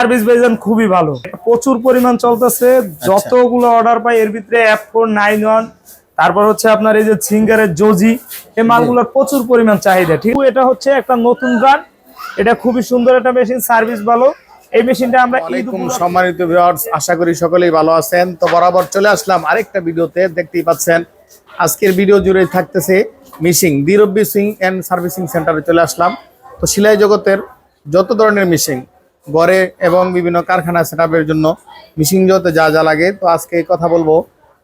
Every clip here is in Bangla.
সার্ভিস ভাইজান খুবই ভালো। প্রচুর পরিমাণ চলতেছে। যতগুলো অর্ডার পাই এর ভিতরে অ্যাপ ফোর নাইন ওয়ান তারপর হচ্ছে আপনার এই যে সিঙ্গারের জোজি এই মালগুলোর প্রচুর পরিমাণ চাহিদা ঠিক? এটা হচ্ছে একটা নতুন ব্র্যান্ড এটা খুবই সুন্দর একটা মেশিন সার্ভিস ভালো। এই মেশিনটা আমরা সম্মানিত ভিউয়ার্স আশা করি সকলেই ভালো আছেন। তো বরাবর চলে আসলাম আরেকটা ভিডিওতে দেখতেই পাচ্ছেন। আজকের ভিডিও জুড়ে থাকতেছে মিশিং দিরব্বি সুইং অ্যান্ড সার্ভিসিং সেন্টারে চলে আসলাম। তো সেলাই জগতের যত ধরনের মিশিং গড়ে এবং বিভিন্ন কারখানা সেটআপের জন্য মিশিং জগতে যা যা লাগে। তো আজকে কথা বলব।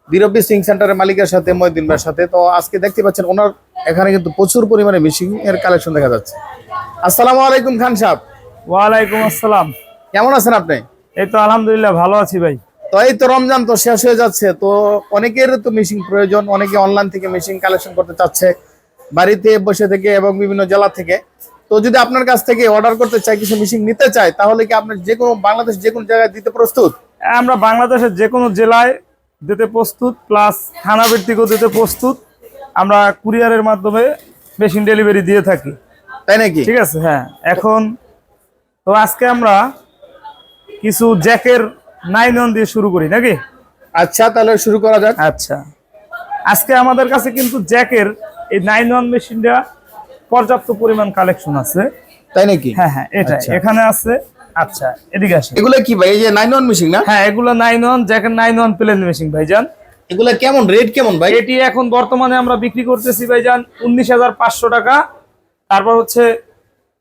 দিরব্বি সুইং সেন্টারের মালিকের সাথে মহিদিন ভাইয়ের সাথে। তো আজকে দেখতে পাচ্ছেন ওনার এখানে কিন্তু প্রচুর পরিমাণে মিশিং এর কালেকশন দেখা যাচ্ছে। আসসালামু আলাইকুম খান সাহেব। ওয়ালাইকুম আসসালাম। কেমন আছেন আপনি? এই তো আলহামদুলিল্লাহ ভালো আছি ভাই। তো এই তো রমজান তো শেষ হয়ে যাচ্ছে। তো অনেকের তো মেশিন প্রয়োজন অনেকে অনলাইন থেকে মেশিন কালেকশন করতে চাচ্ছে। বাড়িতে বসে থেকে এবং বিভিন্ন জেলা থেকে। তো যদি আপনার কাছ থেকে অর্ডার করতে চাই কিছু মেশিন নিতে চাই তাহলে কি আপনার যে কোনো বাংলাদেশ যে কোনো জায়গায় দিতে প্রস্তুত? আমরা বাংলাদেশের যে কোনো জেলায় দিতে প্রস্তুত প্লাস থানা ভিত্তিকও দিতে প্রস্তুত। আমরা কুরিয়ারের মাধ্যমে মেশিন ডেলিভারি দিয়ে থাকি। তাই নাকি? ঠিক আছে হ্যাঁ। এখন তো আজকে আমরা কিছু জ্যাকের নাইন ওয়ান দিয়ে শুরু করি নাকি? আচ্ছা তাহলে শুরু করা যাক। আচ্ছা। আজকে আমাদের কাছে কিন্তু জ্যাকের এই নাইন ওয়ান মেশিনটা পর্যাপ্ত পরিমাণ কালেকশন আছে। তাই নাকি? হ্যাঁ হ্যাঁ এটা আচ্ছা। এখানে আছে আচ্ছা এদিকে আসে এগুলো কি ভাই এই যে নাইন ওয়ান মেশিন না? হ্যাঁ এগুলো নাইন ওয়ান জ্যাকের নাইন ওয়ান প্লেন মেশিন ভাইজান। এগুলো কেমন রেট কেমন ভাই? এটি এখন বর্তমানে আমরা বিক্রি করতেছি ভাইজান উনিশ হাজার পাঁচশো টাকা তারপর হচ্ছে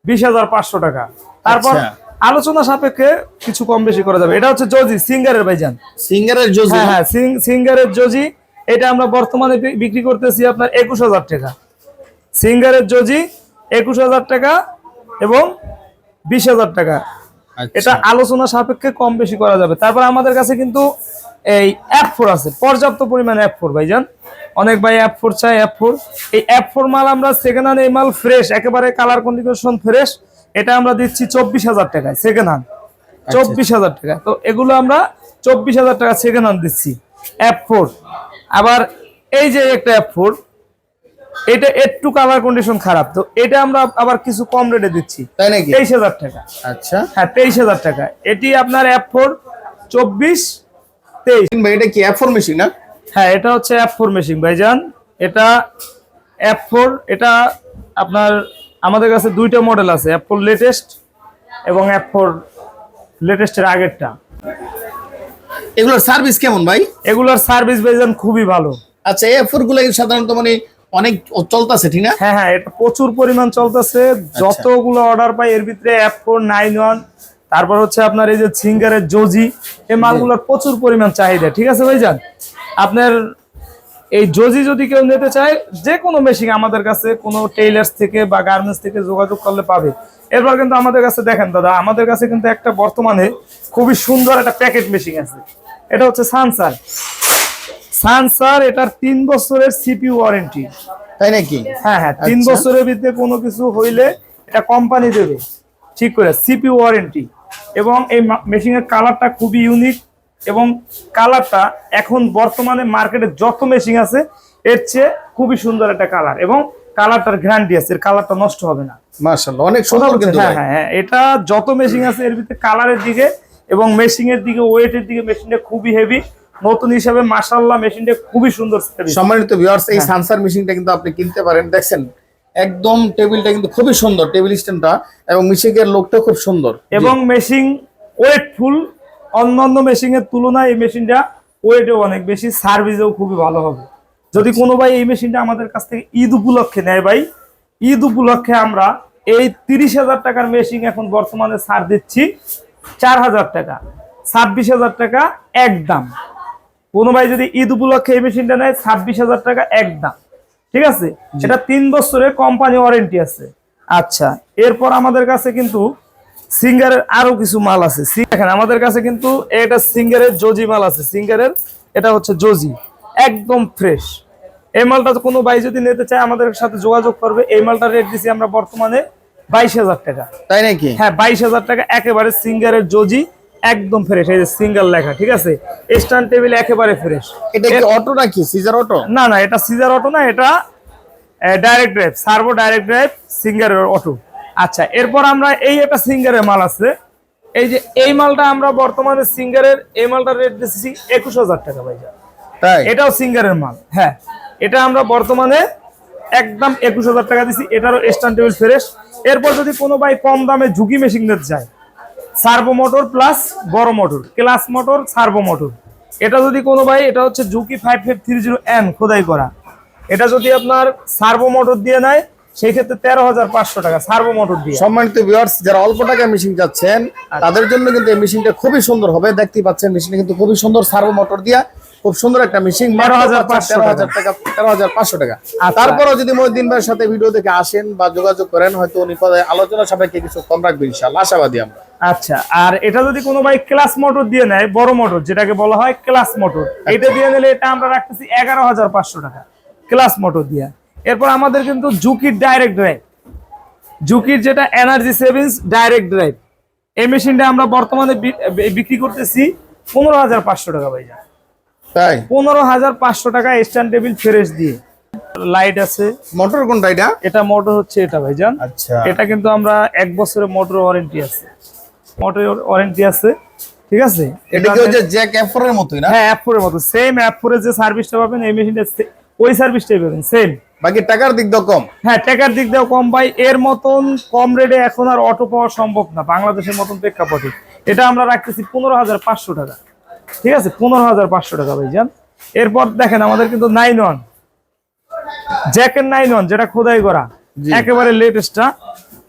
বিশ হাজার পাঁচশো টাকা। তারপর আচ্ছা। আলোচনা সাপেক্ষে কিছু কম বেশি করা যাবে। এটা হচ্ছে জজি সিঙ্গারের ভাইজান। সিঙ্গারের জোজ হ্যাঁ হ্যাঁ সিঙ্গারের জজি এটা আমরা বর্তমানে বিক্রি করতেছি আপনার একুশ হাজার টাকা। সিঙ্গারের জজি একুশ হাজার টাকা এবং বিশ হাজার টাকা। আচ্ছা। এটা আলোচনা সাপেক্ষে কম বেশি করা যাবে। তারপর আমাদের কাছে কিন্তু এই অ্যাপ ফোর আছে। পর্যাপ্ত পরিমাণে অ্যাপ ফোর ভাইজান। অনেক ভাই অ্যাপ ফোর চাই অ্যাপ ফোর। এই অ্যাপ ফোর মাল আমরা সেকেন্ড হ্যান্ড এই মাল ফ্রেশ একেবারে কালার কন্ডিশন ফ্রেশ এটা আমরা দিচ্ছি চব্বিশ হাজার টাকায় সেকেন্ড হ্যান্ড চব্বিশ হাজার টাকা। তো এগুলো আমরা চব্বিশ হাজার টাকা সেকেন্ড হ্যান্ড দিচ্ছি। F four. আবার এই যে একটা অ্যাপ ফোর এটা একটু কালার কন্ডিশন খারাপ তো এটা আমরা আবার কিছু কম রেটে দিচ্ছি। তাই নাকি? তেইশ হাজার টাকা। আচ্ছা। হ্যাঁ তেইশ হাজার টাকা। এটি আপনার অ্যাপ ফোর চব্বিশ তেইশ। ভাই এটা কি এফ ফোর মেশিন না? হ্যাঁ এটা হচ্ছে অ্যাপ ফোর মেশিন ভাইজান। এটা অ্যাপ ফোর এটা আপনার আমাদের কাছে দুইটা মডেল আছে অ্যাপ ফোর লেটেস্ট এবং অ্যাপ ফোর লেটেস্টের আগেরটা। এগুলোর সার্ভিস কেমন ভাই? এগুলোর সার্ভিস ভাইজান খুবই ভালো। আচ্ছা এফ ফোরগুলো সাধারণত মানে অনেক চলতেছে ঠিক না? হ্যাঁ হ্যাঁ এটা প্রচুর পরিমাণ চলতেছে। যতগুলো অর্ডার পাই এর ভিতরে অ্যাপ ফোর নাইন ওয়ান তারপর হচ্ছে আপনার এই যে সিঙ্গারের জজি এই মালগুলোর প্রচুর পরিমাণ চাহিদা ঠিক আছে ভাইজান? আপনার এই জজি যদি কেউ নিতে চায় যে কোনো মেশিন আমাদের কাছে কোনো টেইলার্স থেকে বা গার্মেন্টস থেকে যোগাযোগ করলে পাবে। এরপর কিন্তু আমাদের কাছে দেখেন দাদা আমাদের কাছে কিন্তু একটা বর্তমানে খুবই সুন্দর একটা প্যাকেট মেশিন আছে। এটা হচ্ছে সানসার সানসার এটার তিন বছরের সিপি ওয়ারেন্টি। তাই নাকি? হ্যাঁ হ্যাঁ তিন আচ্ছা। বছরের ভিতরে কোনো কিছু হইলে এটা কোম্পানি দেবে। ঠিক করে সিপি ওয়ারেন্টি। এবং এই মেশিনের কালারটা খুবই ইউনিক এবং কালারটা এখন বর্তমানে মার্কেটে যত মেশিন আছে এর চেয়ে খুবই সুন্দর একটা কালার এবং কালারটার গ্যারান্টি আছে এর কালারটা নষ্ট হবে না। মাশাআল্লাহ অনেক সুন্দর কিন্তু হ্যাঁ হ্যাঁ হ্যাঁ এটা যত মেশিন আছে এর ভিতরে কালারের দিকে এবং মেশিনের দিকে ওয়েটের দিকে মেশিনটা খুবই হেভি নতুন হিসাবে মাশাল্লাহ মেশিনটা খুবই সুন্দর সম্মানিত ভিউয়ার্স হ্যাঁ। এই সানসার মেশিনটা কিন্তু আপনি কিনতে পারেন। দেখছেন একদম টেবিলটা কিন্তু খুবই সুন্দর টেবিল স্ট্যান্ডটা এবং মিশিকের লোকটা খুব সুন্দর। এবং মেশিন ওয়েটফুল অন্যান্য মেশিনের তুলনায় এই মেশিনটা ওয়েটও অনেক বেশি সার্ভিসেও খুবই ভালো হবে। যদি কোনো ভাই এই মেশিনটা আমাদের কাছ থেকে ঈদ উপলক্ষে নেয় ভাই ঈদ উপলক্ষে আমরা এই তিরিশ হাজার টাকার মেশিন এখন বর্তমানে ছাড় দিচ্ছি চার হাজার টাকা ছাব্বিশ হাজার টাকা একদম। কোনো ভাই যদি ঈদ উপলক্ষে এই মেশিনটা নেয় ছাব্বিশ হাজার টাকা একদম। ঠিক আছে? এটা তিন বছরের কোম্পানি ওয়ারেন্টি আছে। আচ্ছা। এরপর আমাদের কাছে কিন্তু সিঙ্গারের আরও কিছু মাল আছে। সি- দেখেন আমাদের কাছে কিন্তু এটা সিঙ্গারের জজি মাল আছে। সিঙ্গারের এটা হচ্ছে জজি একদম ফ্রেশ এই মালটা কোনো ভাই যদি নিতে চায় আমাদের সাথে যোগাযোগ করবে। এই মালটা রেট দিছি আমরা বর্তমানে বাইশ হাজার টাকা। তাই নাকি? হ্যাঁ বাইশ হাজার টাকা একেবারে সিঙ্গারের জজি একদম ফ্রেশ এই যে সিঙ্গার লেখা ঠিক আছে? স্ট্যান্ড টেবিল একেবারে ফ্রেশ এটা কি অটো নাকি? সিজার অটো না না এটা সিজার অটো না এটা direct drive servo direct drive সিঙ্গারের অটো আচ্ছা এরপর আমরা এই একটা সিঙ্গারের মাল আছে। এই যে এই মালটা আমরা বর্তমানে সিঙ্গারের এই মালটার রেট দিচ্ছি একুশ হাজার টাকা ভাইজান তাই? এটাও সিঙ্গারের মাল হ্যাঁ। এটা আমরা বর্তমানে একদম একুশ হাজার টাকা দিচ্ছি এটারও স্ট্যান্ড টেবিল ফ্রেশ এরপর যদি কোনো ভাই কম দামে ঝুঁকি মেশিন নিতে চায় সার্ভো মোটর প্লাস বড় motor class motor servo motor. এটা যদি কোনো ভাই এটা হচ্ছে Juki five five three zero N খোদাই করা। এটা যদি আপনার সার্ভো মোটর দিয়ে নেয় সেই ক্ষেত্রে তেরো হাজার পাঁচশো টাকা সার্ভো মোটর দিয়ে। সম্মানিত ভিউয়ার্স যারা অল্প টাকা মেশিন যাচ্ছেন তাদের জন্য কিন্তু এই মেশিনটা খুবই সুন্দর হবে। দেখতেই পাচ্ছেন মেশিনটা কিন্তু খুবই সুন্দর সার্ভো মোটর দিয়া। খুব সুন্দর একটা মেশিন 13,500 তেরো হাজার টাকা। তেরো হাজার পাঁচশো টাকা। আচ্ছা। তারপরও যদি মহিউদ্দিন ভাইয়ের সাথে ভিডিও দেখে আসেন বা যোগাযোগ করেন হয়তো উনি আলোচনা সাপেক্ষে কিছু কম রাখবে ইনশাল্লাহ আশাবাদী আমরা। আচ্ছা আর এটা যদি কোনো ভাই ক্লাস মোটর দিয়ে নেয় বড় মোটর যেটাকে বলা হয় ক্লাস মোটর এটা দিয়ে নিলে এটা আমরা রাখতেছি এগারো হাজার পাঁচশো টাকা ক্লাস মোটর দিয়ে। এরপর আমাদের কিন্তু ঝুঁকির ডাইরেক্ট ড্রাইভ ঝুঁকির যেটা এনার্জি সেভিংস ডাইরেক্ট ড্রাইভ এই মেশিনটা আমরা বর্তমানে বিক্রি করতেছি পনেরো হাজার পাঁচশো টাকা ভাই তাই? পনেরো হাজার পাঁচশো টাকা স্ট্যান্ড টেবিল ফ্রেশ দিয়ে। লাইট আছে। মোটর কোনটা এটা? এটা মোটর হচ্ছে এটা ভাইজান। আচ্ছা। এটা কিন্তু আমরা এক বছরের মোটর ওয়ারেন্টি আছে। মোটর ওয়ারেন্টি আছে। ঠিক আছে? এটা কি যে জ্যাক এফোরের মতোই না? হ্যাঁ অ্যাপ ফোরের মতো। সেম অ্যাপ ফোরে যে সার্ভিসটা পাবেন এই মেশিনটা ওই সার্ভিসটাই পাবেন সেম বাকি টাকার দিক দিয়ে কম। হ্যাঁ টাকার দিক দিয়েও কম পাই এর মতন কম রেটে এখন আর অটো পাওয়া সম্ভব না। বাংলাদেশের মতন প্রেক্ষাপটে। এটা আমরা রাখতেছি পনেরো হাজার পাঁচশো টাকা। ঠিক আছে পনেরো হাজার পাঁচশো টাকা ভাইজান। এরপর দেখেন আমাদের কিন্তু নাইন ওয়ান। জ্যাকের নাইন ওয়ান যেটা খোদাই করা। একেবারে লেটেস্টটা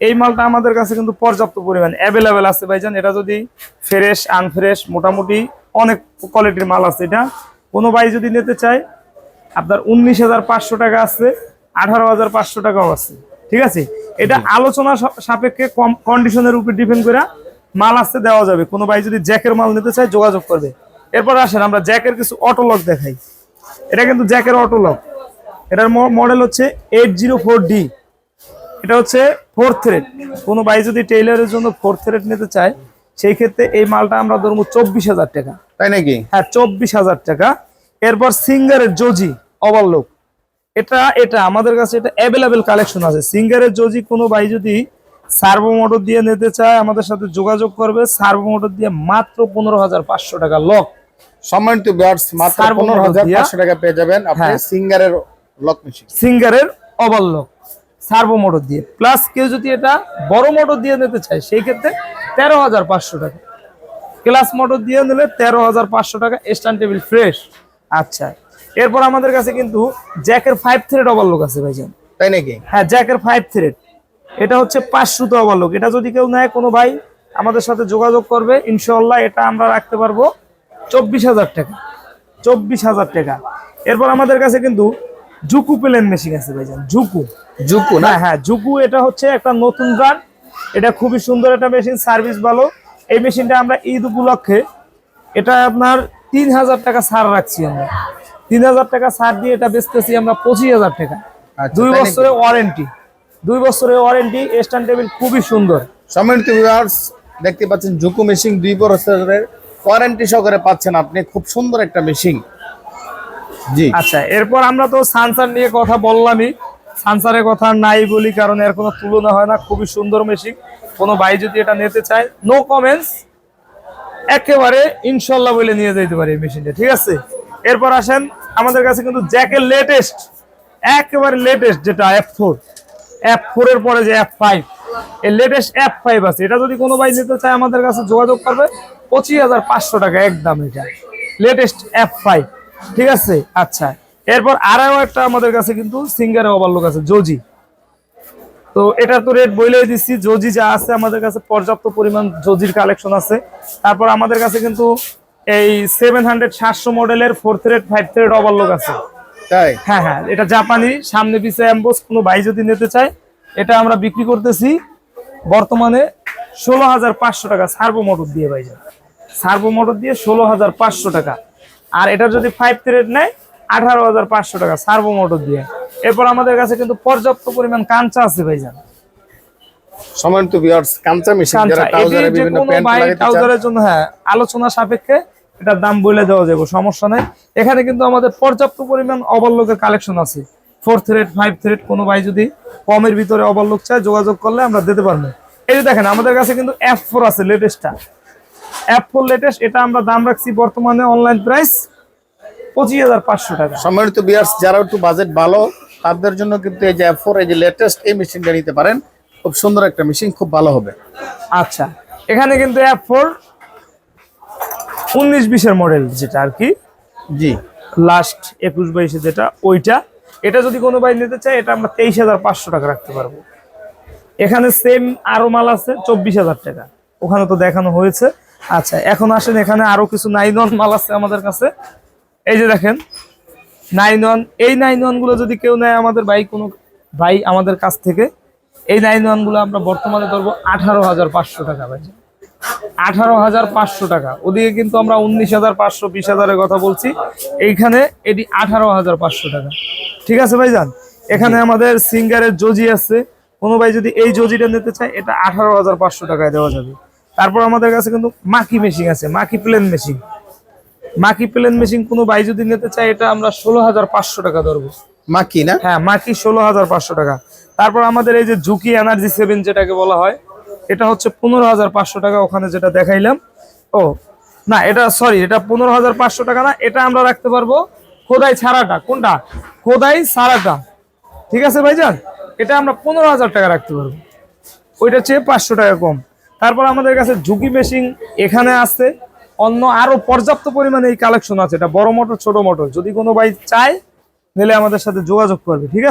এই মালটা আমাদের কাছে কিন্তু পর্যাপ্ত পরিমাণ অ্যাভেলেবেল আছে ভাইজান। এটা যদি ফ্রেশ আনফ্রেশ মোটামুটি অনেক কোয়ালিটির মাল আছে এটা। কোনো ভাই যদি নিতে চায় আপনার উনিশ হাজার পাঁচশো টাকা আছে আঠারো হাজার পাঁচশো টাকাও আছে। ঠিক আছে? এটা আলোচনা সাপেক্ষে কম কন্ডিশনের উপর ডিপেন্ড করে মাল আসতে দেওয়া যাবে। কোনো ভাই যদি জ্যাকের মাল নিতে চায় যোগাযোগ করবে। এরপর আসেন আমরা জ্যাকের কিছু অটো লক দেখাই। এটা কিন্তু জ্যাকের অটো লক এটার মডেল হচ্ছে এইট জিরো ফোর ডি এটা হচ্ছে ফোর থ্রেড কোনো ভাই যদি টেইলারের জন্য ফোর থ্রেড নিতে চায় সেই ক্ষেত্রে এই মালটা আমরা ধরবো চব্বিশ হাজার টাকা। তাই নাকি? হ্যাঁ চব্বিশ হাজার টাকা। এরপর সিঙ্গারের জজি ওভারলোক এটা এটা আমাদের কাছে এটা অ্যাভেলেবেল কালেকশন আছে। সিঙ্গারের জজি কোনো ভাই যদি সার্ভো মোটর দিয়ে নিতে চায় আমাদের সাথে যোগাযোগ করবে। সার্ভো মোটর দিয়ে মাত্র পনেরো হাজার পাঁচশো টাকা লক সম্মানিত ভিউয়ার্স মাত্র Servo পনেরো হাজার motor দিয়া। পাঁচশো টাকা পেয়ে যাবেন। আপনি হ্যাঁ। সিঙ্গারের লক মেশিন সিঙ্গারের ওভারলোক সার্ভো মোটর দিয়ে। প্লাস কেউ যদি এটা বড় মোটর দিয়ে নিতে চায় সেই ক্ষেত্রে তেরো হাজার পাঁচশো টাকা। ক্লাস মোটর দিয়ে নিলে তেরো হাজার পাঁচশো টাকা স্ট্যান্ড টেবিল ফ্রেশ আচ্ছা এরপর আমাদের কাছে কিন্তু জ্যাকের ফাইভ থ্রেড ওভারলোক আছে ভাইজান। তাই নাকি? হ্যাঁ জ্যাকের ফাইভ থ্রেড এটা হচ্ছে পাঁচ সুতো ওভারলোক এটা যদি কেউ নেয় কোনো ভাই আমাদের সাথে যোগাযোগ করবে। ইনশাল্লাহ এটা আমরা রাখতে পারব। চব্বিশ হাজার টাকা। চব্বিশ হাজার টাকা। এরপর আমাদের কাছে কিন্তু জুকু প্লেন মেশিন আছে ভাইজান জুকু। জুকু না? হ্যাঁ হ্যাঁ জুকু এটা হচ্ছে একটা নতুন ব্র্যান্ড। এটা খুবই সুন্দর একটা মেশিন সার্ভিস ভালো। এই মেশিনটা আমরা ঈদ উপলক্ষে এটা আপনার তিন হাজার টাকা ছাড় রাখছি আমরা। তিন হাজার টাকা ছাড় দিয়ে এটা বেচতেছি আমরা পঁচিশ হাজার টাকা। আচ্ছা, দুই বছরের ওয়ারেন্টি। দুই বছরের ওয়ারেন্টি স্ট্যান্ড টেবিল খুবই সুন্দর। সম্মানিত দেখতে পাচ্ছেন জুকু মেশিন দুই বছরের ওয়ারেন্টি সহকারে পাচ্ছেন আপনি। খুব সুন্দর একটা মেশিন জি। আচ্ছা এরপর আমরা তো সানসার নিয়ে কথা বললামই। সানসারের কথা নাই বলি, কারণ এর কোনো তুলনা হয় না। খুবই সুন্দর মেশিন কোনো ভাই যদি এটা নিতে চায় নো কমেন্টস একেবারে ইনশাল্লাহ বলে নিয়ে যেতে পারে এই মেশিনটা ঠিক আছে? এরপর আসেন, আমাদের কাছে কিন্তু জ্যাকের লেটেস্ট একেবারে লেটেস্ট যেটা এফ ফোর এফ ফোর এর পরে যে এফ ফাইভ এই লেটেস্ট এফ ফাইভ আছে। এটা যদি কোনো ভাই নিতে চায় আমাদের কাছে যোগাযোগ করবে পঁচিশ হাজার পাঁচশো টাকা একদম এটা। লেটেস্ট এফ ফাইভ ঠিক আছে? আচ্ছা। এরপর আরও একটা আমাদের কাছে কিন্তু সিঙ্গারে ওভারলোক আছে জজি তো এটা তো রেট বইলেই দিচ্ছি। জজি যা আছে আমাদের কাছে পর্যাপ্ত পরিমাণ জজির কালেকশন আছে। তারপর আমাদের কাছে কিন্তু এই সেভেন হান্ড্রেড সাতশো মডেলের four thread five thread overlock আছে। তাই? হ্যাঁ হ্যাঁ। এটা জাপানি সামনে পিছে অ্যাম্বোস কোনো ভাই যদি নিতে চায় এটা আমরা বিক্রি করতেছি বর্তমানে ষোলো হাজার পাঁচশো টাকা সার্ভো মোটর দিয়ে ভাই সার্ভো মোটর দিয়ে ষোলো হাজার পাঁচশো টাকা। আর এটা যদি ফাইভ থ্রেড নেয় আঠারো হাজার পাঁচশো টাকা সার্ভো মোটর দিয়ে। এরপর আমাদের কাছে কিন্তু পর্যাপ্ত পরিমাণ কাঞ্চা আছে ভাইজান সম্মানিত ভিউয়ার্স কাঞ্চা মেশিন যারা ট্রাউজারে বিভিন্ন প্যান্ট ভাই লাগাতে চান। ট্রাউজারের জন্য হ্যাঁ আলোচনা সাপেক্ষে এটার দাম বলে দেওয়া যাবে সমস্যা নেই। এখানে কিন্তু আমাদের পর্যাপ্ত পরিমাণ ওভারলোকের কালেকশন আছে। ফোর থ্রেড ফাইভ থ্রেড কোনো ভাই যদি কমের ভিতরে ওভারলোক চায় যোগাযোগ করলে আমরা দিতে পারব। এই যে দেখেন আমাদের কাছে কিন্তু এফ ফোর আছে লেটেস্টটা অ্যাপ ফোর লেটেস্ট এটা আমরা দাম রাখছি বর্তমানে অনলাইন প্রাইস পঁচিশ হাজার পাঁচশো টাকা। সম্মানিত বিয়ার্স যারা একটু বাজেট ভালো তাদের জন্য কিন্তু এই যে অ্যাপ ফোর এই যে লেটেস্ট এই মেশিনটা নিতে পারেন। খুব সুন্দর একটা মেশিন খুব ভালো হবে। আচ্ছা এখানে কিন্তু অ্যাপ ফোর উনিশ বিশের মডেল যেটা আর কি। জি। লাস্ট একুশ বাইশে যেটা ওইটা এটা যদি কোনো ভাই নিতে চায়, এটা আমরা তেইশ হাজার পাঁচশো টাকা রাখতে পারব। এখানে সেম আরও মাল আছে, চব্বিশ হাজার টাকা। ওখানে তো দেখানো হয়েছে। আচ্ছা এখন আসেন, এখানে আরও কিছু নাইন ওয়ান মাল আছে আমাদের কাছে। এই যে দেখেন নাইন ওয়ান এই নাইন ওয়ানগুলো যদি কেউ নেয় আমাদের ভাই, কোনো ভাই আমাদের কাছ থেকে, এই নাইন ওয়ানগুলো আমরা বর্তমানে ধরবো আঠারো হাজার পাঁচশো টাকা ভাই। আঠারো হাজার পাঁচশো টাকা। ওদিকে কিন্তু আমরা উনিশ হাজার পাঁচশো বিশ হাজারের কথা বলছি। এইখানে এটি আঠারো হাজার পাঁচশো টাকা। ঠিক আছে ভাইজান? এখানে আমাদের সিঙ্গারের জজি আছে। কোনো ভাই যদি এই জজিটা নিতে চায় এটা আঠারো হাজার পাঁচশো টাকায় দেওয়া যাবে। তারপর আমাদের কাছে কিন্তু মাকি মেশিন আছে Maqi plain machine. Maqi plain machine কোনো ভাই যদি নিতে চায় এটা আমরা ষোলো হাজার পাঁচশো টাকা ধরবো। মাকি না? হ্যাঁ মাকি ষোলো হাজার পাঁচশো টাকা। তারপর আমাদের এই যে ঝুঁকি এনার্জি সেভেন যেটাকে বলা হয় এটা হচ্ছে পনেরো হাজার পাঁচশো টাকা ওখানে যেটা দেখাইলাম। ও, না, এটা সরি এটা পনেরো হাজার পাঁচশো টাকা না, এটা আমরা রাখতে পারব খোদাই ছাড়াটা। কোনটা? খোদাই ছাড়াটা। ঠিক আছে ভাইজান? এটা আমরা পনেরো হাজার টাকা রাখতে পারব। ওইটা চেয়ে পাঁচশো টাকা কম। তারপর আমাদের কাছে ঝুঁকি মেশিন এখানে আছে। অন্য আরও পর্যাপ্ত পরিমাণে এই কালেকশন আছে। এটা বড় মোটর, ছোট মোটর। যদি কোনো ভাই চায়, নিলে আমাদের সাথে যোগাযোগ করবে। ঠিক আছে?